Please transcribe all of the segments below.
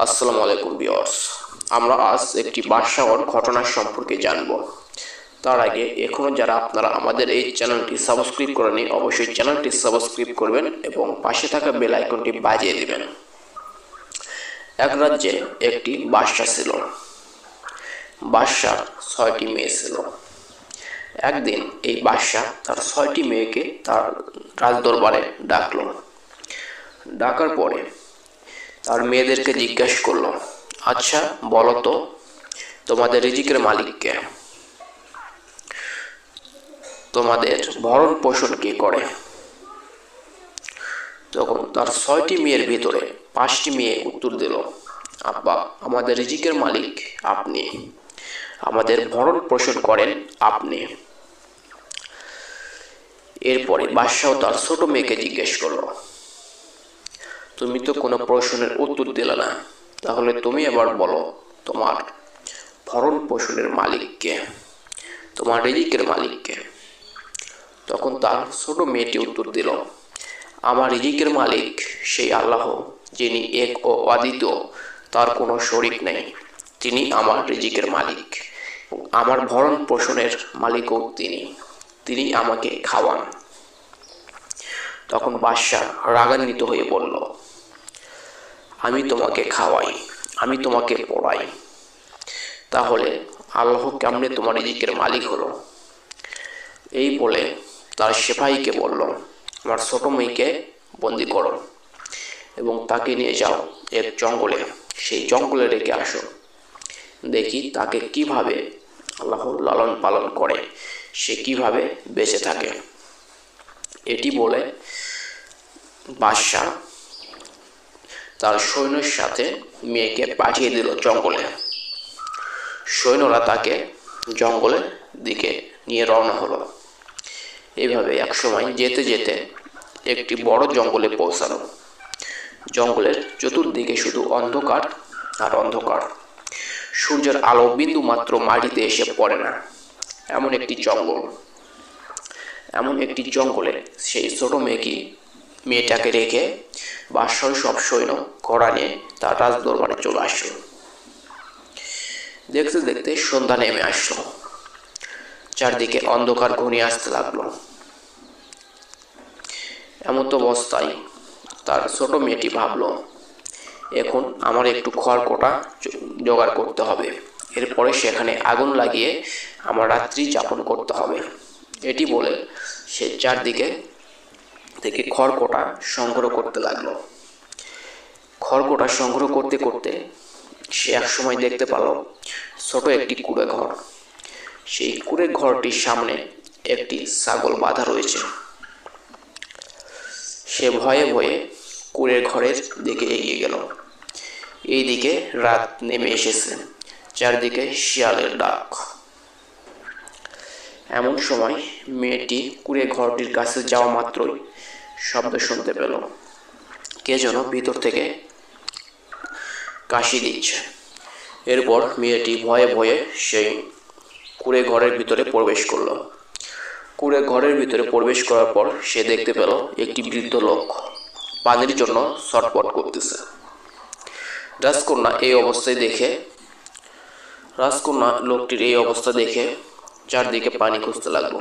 আসসালামু আলাইকুম বিয়র্স আমরা আজ একটি বাদশাহর ঘটনার সম্পর্কে জানব। তার আগে এখনও যারা আপনারা আমাদের এই চ্যানেলটি সাবস্ক্রাইব করেনি অবশ্যই চ্যানেলটি সাবস্ক্রাইব করবেন এবং পাশে থাকা বেল আইকনটি বাজিয়ে দিবেন। এক রাজ্যে একটি বাদশা ছিল। বাদশার ছয়টি মেয়ে ছিল। একদিন এই বাদশা তার ছয়টি মেয়েকে তার রাজদরবারে ডাকলো। ডাকার পরে তার মেয়েদেরকে জিজ্ঞাসা করল আচ্ছা বলো তো, তোমাদের রিজিকের মালিককে তোমাদের ভরণ পোষণ কে করে? তখন তার ছয়টি মেয়ের ভিতরে পাঁচটি মেয়ে উত্তর দিল, আব্বা, আমাদের রিজিকের মালিক আপনি। আমাদের ভরণ পোষণ করেন আপনি। এরপরে বাদশাহ তার ছোট মেয়েকে জিজ্ঞেস করল তুমি তো কোনো প্রশ্নের উত্তর দিলে না। তাহলে তুমি এবার বলো, তোমার ভরণ পোষণের মালিককে তোমার রিজিকের মালিককে তখন তার ছোট মেয়েটি উত্তর দিল, আমার রিজিকের মালিক সেই আল্লাহ, যিনি এক ও অদ্বিতীয়, তার কোনো শরিক নেই। তিনি আমার রিজিকের মালিক। আমার ভরণ পোষণের মালিকও তিনি। তিনি আমাকে খাওয়ান। তখন বাদশাহ রাগান্বিত হয়ে বলল আমি তোমাকে খাওয়াই, আমি তোমাকে পড়াই। তাহলে আল্লাহ কেমনে তোমার রিজিকের মালিক হলো? এই বলে তার সেপাহীকে বলল, আমার ছোট মেয়েকে বন্দি করো এবং তাকে নিয়ে যাও এক জঙ্গলে। সেই জঙ্গলে রেখে আসো। দেখি তাকে কীভাবে আল্লাহ লালন পালন করে। সে কীভাবে বেঁচে থাকে? এটি বলে বাদশাহ তার সৈন্যের সাথে মেয়েকে পাঠিয়ে দিল জঙ্গলে। সৈন্যরা তাকে জঙ্গলের দিকে নিয়ে রওনা হলো। এইভাবে একসময় যেতে যেতে একটি বড় জঙ্গলে পৌঁছালো। জঙ্গলের চতুর্দিকে শুধু অন্ধকার আর অন্ধকার। সূর্যের আলো বিন্দু মাত্র মাটিতে এসে পড়ে না। এমন একটি জঙ্গল। এমন একটি জঙ্গলে সেই ছোট মেয়েকে মেয়েটাকে রেখে বাদশাহ সব সৈন্য ঘোড়া নিয়ে তার রাজদরবারে চলে আসলো। দেখতে দেখতে সন্ধ্যা নেমে আসলো। চারদিকে অন্ধকার ঘনিয়ে আসতে লাগল। এমন তো অবস্থায় তার ছোট মেয়েটি ভাবলো, এখন আমার একটু খড়কোটা জোগাড় করতে হবে। এরপরে সেখানে আগুন লাগিয়ে আমার রাত্রি যাপন করতে হবে। এটি বলে সে চারদিকে থেকে খড়কোটা সংগ্রহ করতে লাগল। খড়কোটা সংগ্রহ করতে করতে সে এক সময় দেখতে পেল, ছোট একটি কুড়ে ঘর। সেই কুড়ে ঘরটির সামনে একটি ছাগল বাঁধা রয়েছে। সে ভয়ে ভয়ে কুড়ের ঘরের দিকে এগিয়ে গেল। এইদিকে রাত নেমে এসেছে, চারদিকে শিয়ালের ডাক। এমন সময় মেয়েটি কুড়ে ঘরটির কাছে যাওয়া মাত্রই শব্দ শুনতে পেল। কে যেন ভিতর থেকে কাশি দিচ্ছে। এরপর মেয়েটি ভয়ে ভয়ে সেই কুড়ে ঘরের ভিতরে প্রবেশ করল। কুড়ে ঘরের ভিতরে প্রবেশ করার পর সে দেখতে পেল একটি বৃদ্ধ লোক পানির জন্য ছটপট করতেছে। রাজকন্যা এই অবস্থায় দেখে রাজকন্যা লোকটির এই অবস্থা দেখে চারদিকে পানি খুঁজতে লাগল।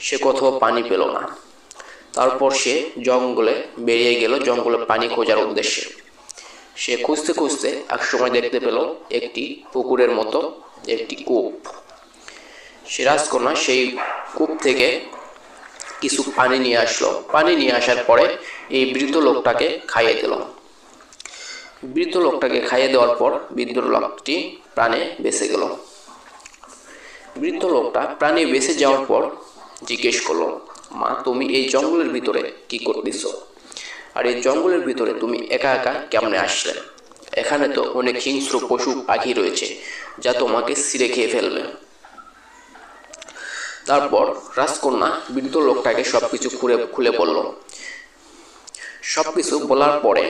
সে কোথাও পানি পেল না। তারপর সে জঙ্গলে বেরিয়ে গেল, জঙ্গলে পানি খোঁজার উদ্দেশ্যে। সে খুঁজতে খুঁজতে এক সময় দেখতে পেল একটি পুকুরের মতো একটি কূপ। সে রাজকন্যা সেই কূপ থেকে কিছু পানি নিয়ে আসলো। পানি নিয়ে আসার পরে এই বৃদ্ধ লোকটাকে খাইয়ে দিল। বৃদ্ধ লোকটাকে খাইয়ে দেওয়ার পর বৃদ্ধ লোকটি প্রাণে বেঁচে গেল। বৃদ্ধ লোকটা প্রাণে বেঁচে যাওয়ার পর জিজ্ঞেস করল মা, তুমি এই জঙ্গলের ভিতরে কি করতেছ? আর এই জঙ্গলের ভিতরে তুমি একা একা কেমনে আসলে? এখানে তো অনেক হিংস্র পশু পাখি রয়েছে যা তোমাকে ছিঁড়ে খেয়ে ফেলবে। তারপর রাজকন্যা বৃদ্ধ লোকটাকে সবকিছু খুলে খুলে বলল। সবকিছু বলার পরে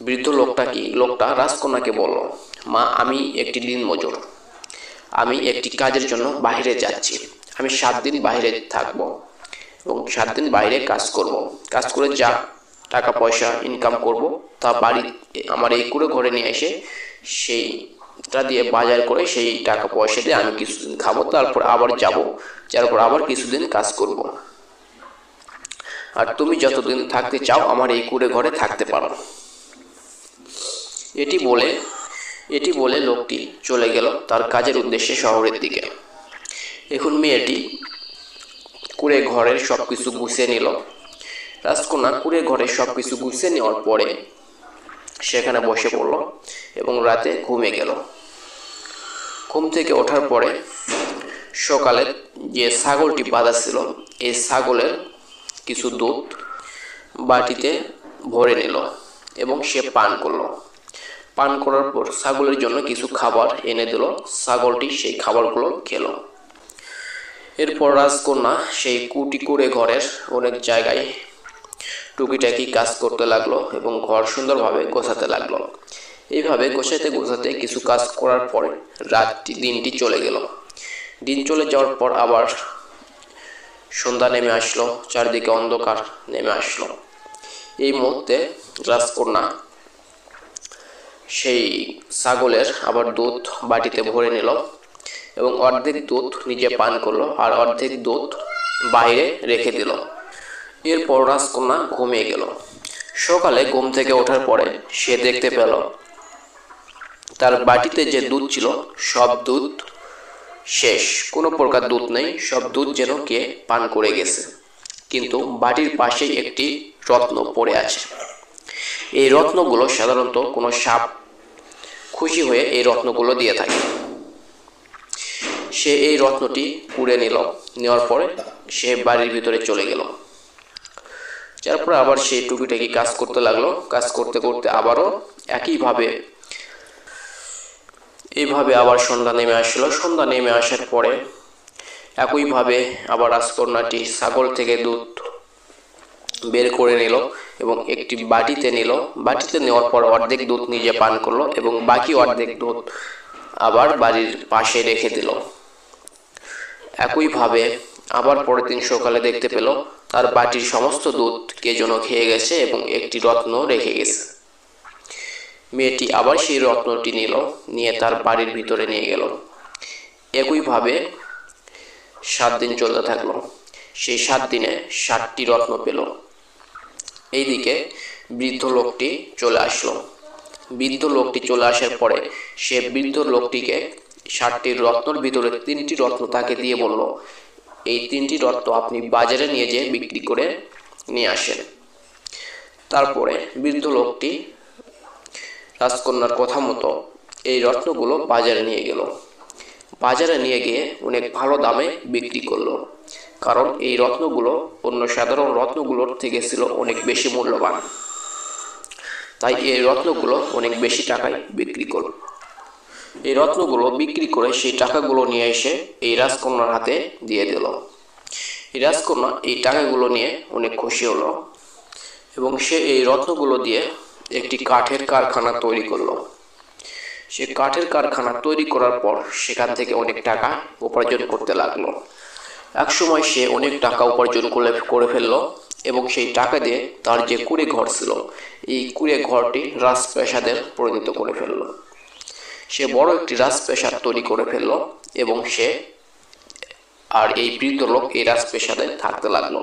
বৃদ্ধ লোকটা কি? লোকটা রাজকন্যাকে বলল, মা, আমি একটি দিন মজুর আমি একটি কাজের জন্য বাইরে যাচ্ছি। আমি সাত দিন বাইরে থাকব এবং সাত দিন বাইরে কাজ করব। কাজ করে যা টাকা, পয়সা ইনকাম করব, তা বাড়ি আমার এই কুড়ে ঘরে নিয়ে এসে সেইটা দিয়ে বাজার করে সেই টাকা, পয়সা দিয়ে আমি কিছুদিন খাব, তারপর আবার যাব, তারপর আবার কিছুদিন কাজ করব। আর তুমি যতদিন থাকতে চাও আমার এই কুড়ে ঘরে থাকতে পারো। এটি বলে এটি বলে লোকটি চলে গেল তার কাজের উদ্দেশ্যে শহরের দিকে। এখন মেয়েটি কুড়ে ঘরের সব কিছু গুছিয়ে নিল। রাজকন্যা কুড়ে ঘরের সব কিছু গুছিয়ে নেওয়ার পরে সেখানে বসে পড়ল এবং রাতে ঘুমে গেল। ঘুম থেকে ওঠার পরে সকালে যে ছাগলটি বাঁধা ছিল, এই ছাগলের কিছু দুধ বাটিতে ভরে নিল এবং সে পান করল। পান করার পর ছাগলের জন্য কিছু খাবার এনে দিল। ছাগলটি সেই খাবারগুলো খেলো। এরপর রাজকন্যা সেই কুটি করে ঘরের অনেক জায়গায় টুকিটাকি কাজ করতে লাগল এবং ঘর সুন্দরভাবে গোছাতে লাগল। এইভাবে গোছাতে গোছাতে কিছু কাজ করার পরে রাতটি, দিনটি চলে গেল। দিন চলে যাওয়ার পর আবার সন্ধ্যা নেমে আসলো, চারিদিকে অন্ধকার নেমে আসলো। এই মুহূর্তে রাজকন্যা সেই ছাগলের আবার দুধ বাটিতে ভরে নিল। এবং অর্ধেক দুধ নিজে পান করল আর অর্ধেক দুধ বাইরে রেখে দিল। এরপর রাজকন্যা ঘুমিয়ে গেল। সকালে ঘুম থেকে ওঠার পরে সে দেখতে পেল তার বাটিতে যে দুধ ছিল, সব দুধ শেষ। কোনো প্রকার দুধ নেই, সব দুধ যেন কে পান করে গেছে। কিন্তু বাটির পাশেই একটি রত্ন পড়ে আছে। এই রত্নগুলো সাধারণত কোনো সাপ খুশি হয়ে এই রত্নগুলো দিয়ে থাকে। সে এই রত্নটি কুড়ে নিল। নেওয়ার পরে সে বাড়ির ভিতরে চলে গেল। তারপর আবার সে টুকিটাকি কাজ করতে লাগল। কাজ করতে করতে আবারও একইভাবে, এইভাবে আবার সন্ধ্যা নেমে আসলো। সন্ধ্যা নেমে আসার পরে একইভাবে আবার রাজকন্যাটি ছাগল থেকে দুধ বের করে নিল এবং একটি বাটিতে নিল। বাটিতে নেওয়ার পর অর্ধেক দুধ নিজে পান করল এবং বাকি অর্ধেক দুধ আবার বাড়ির পাশে রেখে দিল। একইভাবে আবার পরের দিন সকালে দেখতে পেল তার বাটির সমস্ত দুধ কে যেন খেয়ে গেছে এবং একটি রত্ন রেখে গেছে। মেয়েটি আবার সেই রত্নটি নিল, নিয়ে তার বাড়ির ভিতরে নিয়ে গেল। একইভাবে সাত দিন চলতে থাকল। সেই সাত দিনে ষাটটি রত্ন পেল। এইদিকে বৃদ্ধ লোকটি চলে আসলো। বৃদ্ধ লোকটি চলে আসার পরে সে বৃদ্ধ লোকটিকে ষাটটি রত্নর ভিতরে তিনটি রত্ন তাকে দিয়ে বলল, এই তিনটি রত্ন আপনি বাজারে নিয়ে যেয়ে বিক্রি করে নিয়ে আসেন। তারপরে বৃদ্ধ লোকটি রাজকন্যার কথা মতো এই রত্নগুলো বাজারে নিয়ে গেল। বাজারে নিয়ে গিয়ে অনেক ভালো দামে বিক্রি করল, কারণ এই রত্নগুলো অন্য সাধারণ রত্নগুলোর থেকে ছিল অনেক বেশি মূল্যবান। তাই এই রত্নগুলো অনেক বেশি টাকায় বিক্রি করল। এই রত্নগুলো বিক্রি করে সেই টাকাগুলো নিয়ে এসে এই রাজকন্যার হাতে দিয়ে দিল। এই রাজকন্যা এই টাকাগুলো নিয়ে অনেক খুশি হলো এবং সে এই রত্নগুলো দিয়ে একটি কাঠের কারখানা তৈরি করল। সে কাঠের কারখানা তৈরি করার পর সেখান থেকে অনেক টাকা উপার্জন করতে লাগল। এক সময় সে অনেক টাকা উপার্জন করে করে ফেলল এবং সেই টাকা দিয়ে তার যে কুড়ে ঘর ছিল, এই কুড়ে ঘরটি রাজপ্রাসাদের পরিণত করে ফেলল। সে বড় একটি রাজপ্রাসাদ তৈরি করে ফেলল এবং সে আর এই বৃদ্ধ লোক এই রাজপ্রাসাদে থাকতে লাগল।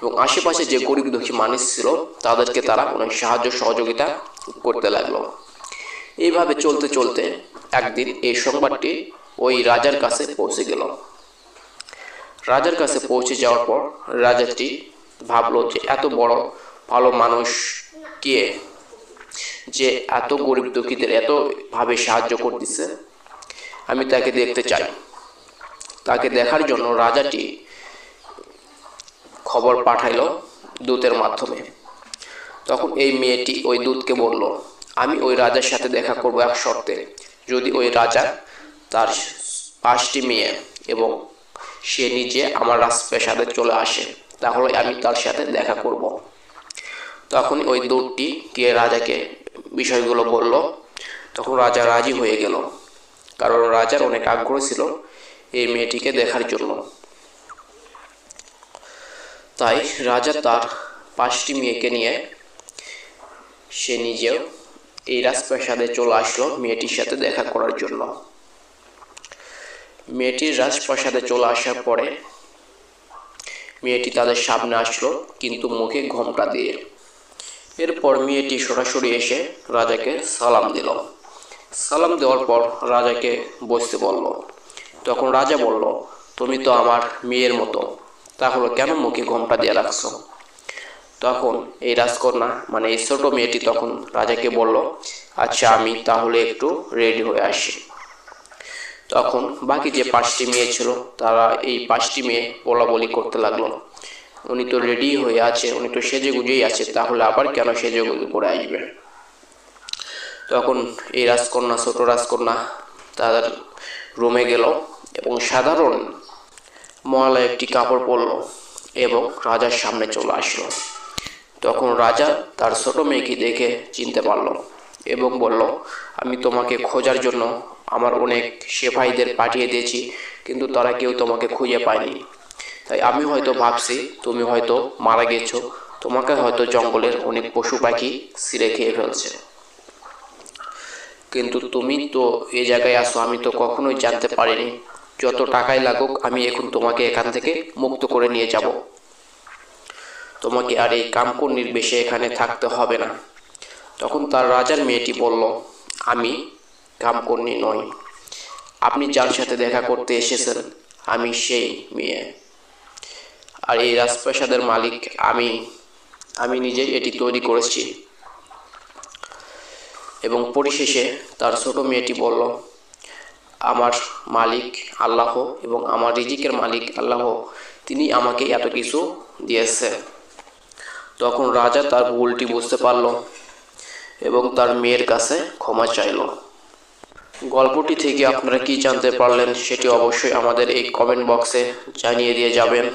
এবং আশেপাশে যে গরিব দুঃখী মানুষ ছিল, তাদেরকে তারা অনেক সাহায্য সহযোগিতা করতে লাগল। এইভাবে চলতে চলতে একদিন এই সংবাদটি ওই রাজার কাছে পৌঁছে গেল। রাজার কাছে পৌঁছে যাওয়ার পর রাজাটি ভাবলো যে এত বড় ভালো মানুষ কে যে এত গরিব দুঃখীদের এতভাবে সাহায্য করতেছে, আমি তাকে দেখতে চাই। তাকে দেখার জন্য রাজাটি খবর পাঠাইল দূতের মাধ্যমে। তখন এই মেয়েটি ওই দূতকে বলল, আমি ওই রাজার সাথে দেখা করব এক শর্তে। যদি ওই রাজা তার পাঁচটি মেয়ে এবং সে নিজে আমার রাজপ্রাসাদে চলে আসে, তাহলে আমি তার সাথে দেখা করব। তখন ওই দূতটি গিয়ে রাজাকে বিষয়গুলো বলল। তখন রাজা রাজি হয়ে গেল। কারণ রাজার অনেক আগ্রহ ছিল এই মেয়েটিকে দেখার জন্য। তাই রাজা তার পাঁচটি মেয়েকে নিয়ে সে নিজেও এই রাজপ্রাসাদে চলে আসলো মেয়েটির সাথে দেখা করার জন্য। মেয়েটির রাজপ্রাসাদে চলে আসার পরে মেয়েটি তাদের সামনে আসলো, কিন্তু মুখে ঘোমটা দিয়ে। এরপর মেয়েটি সরাসরি এসে রাজাকে সালাম দিল। সালাম দেওয়ার পর রাজাকে বসতে বলল। তখন রাজা বলল, তুমি তো আমার মেয়ের মতো, তাহলে কেন মুখে ঘোমটা দিয়ে রাখছো? তখন এই রাজকন্যা মানে এই ছোট মেয়েটি তখন রাজাকে বলল আচ্ছা আমি তাহলে একটু রেডি হয়ে আসি। তখন বাকি যে পাঁচটি মেয়ে ছিল, তারা এই পাঁচটি মেয়ে বলা বলি করতে লাগল। উনি তো রেডি হয়ে আছে, উনি তো সেজে গুজেই আছে, তাহলে আবার কেন সেজে গুজে করে আসবে? তখন এই রাজকন্যা, ছোট রাজকন্যা তাদের রুমে গেল এবং সাধারণ মহলা একটি কাপড় পরল এবং রাজার সামনে চলে আসলো। তখন রাজা তার ছোট মেয়েকে দেখে চিনতে পারল এবং বলল, আমি তোমাকে খোঁজার জন্য আমার অনেক সেপাইদের পাঠিয়ে দিয়েছি, কিন্তু তারা কেউ তোমাকে খুঁজে পায়নি। তাই আমি হয়তো ভাবছি তুমি হয়তো মারা গেছো। তোমাকে হয়তো জঙ্গলের অনেক পশু পাখি ছিঁড়ে খেয়ে ফেলছে। কিন্তু তুমি তো এ জায়গায় আসো আমি তো কখনোই জানতে পারিনি। যত টাকাই লাগুক আমি এখন তোমাকে এখান থেকে মুক্ত করে নিয়ে যাব। তোমাকে আর এই কামকর্ণীর বেশে এখানে থাকতে হবে না। তখন তার রাজার মেয়েটি বলল আমি কামকর্ণী নই। আপনি যার সাথে দেখা করতে এসেছেন আমি সেই মেয়ে। আর এই রাজপ্রাসাদের মালিক আমি আমি নিজেই এটি তৈরি করেছি। এবং পরিশেষে তার ছোট মেয়েটি বলল, আমার মালিক আল্লাহ এবং আমার রিজিকের মালিক আল্লাহ, তিনি আমাকে এত কিছু দিয়েছে। তখন রাজা তার ভুলটি বুঝতে পারল এবং তার মেয়ের কাছে ক্ষমা চাইল। গল্পটি থেকে আপনারা কি জানতে পারলেন সেটি অবশ্যই আমাদের এই কমেন্ট বক্সে জানিয়ে দিয়ে যাবেন।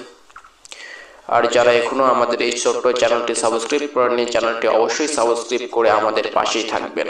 আর যারা এখনও আমাদের এই ছোট্ট চ্যানেলটি সাবস্ক্রাইব করেননি চ্যানেলটি অবশ্যই সাবস্ক্রাইব করে আমাদের পাশেই থাকবেন।